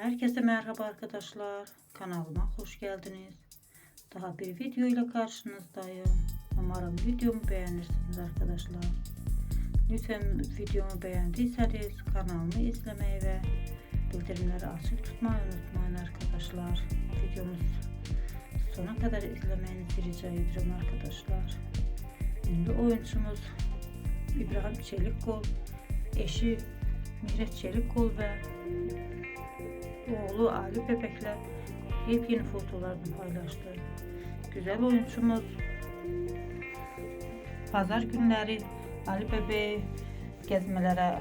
Herkese merhaba arkadaşlar. Kanalıma hoş geldiniz. Daha bir video ile karşınızdayım. Umarım videomu beğenirsiniz arkadaşlar. Lütfen videomu beğendiyseniz kanalımı izlemeyi ve bildirimleri açık tutmayı unutmayın arkadaşlar. Videomuz sona kadar izlemenizi rica ederim arkadaşlar. Şimdi oyuncumuz İbrahim Çelikkol, eşi Mihret Çelikkol ve oğlu Ali Bebek'le yepyeni fotolarını paylaştı. Güzel oyuncumuz pazar günleri Ali Bebek'i gezmelere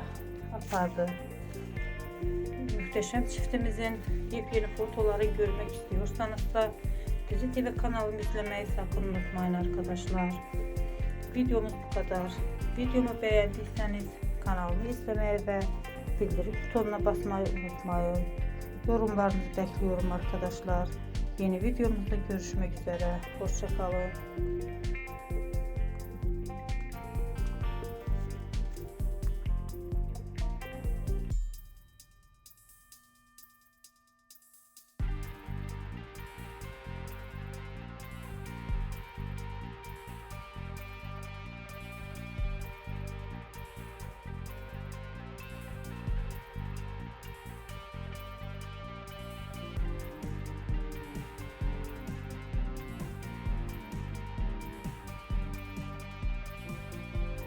apardı. Muhteşem çiftimizin yepyeni fotoları görmek istiyorsanız da Dizi TV kanalımı izlemeyi sakın unutmayın arkadaşlar. Videomuz bu kadar. Videomu beğendiyseniz kanalımı izlemeyi ve bildirim butonuna basmayı unutmayın. Yorumlarınızı bekliyorum arkadaşlar. Yeni videomuzda görüşmek üzere. Hoşçakalın.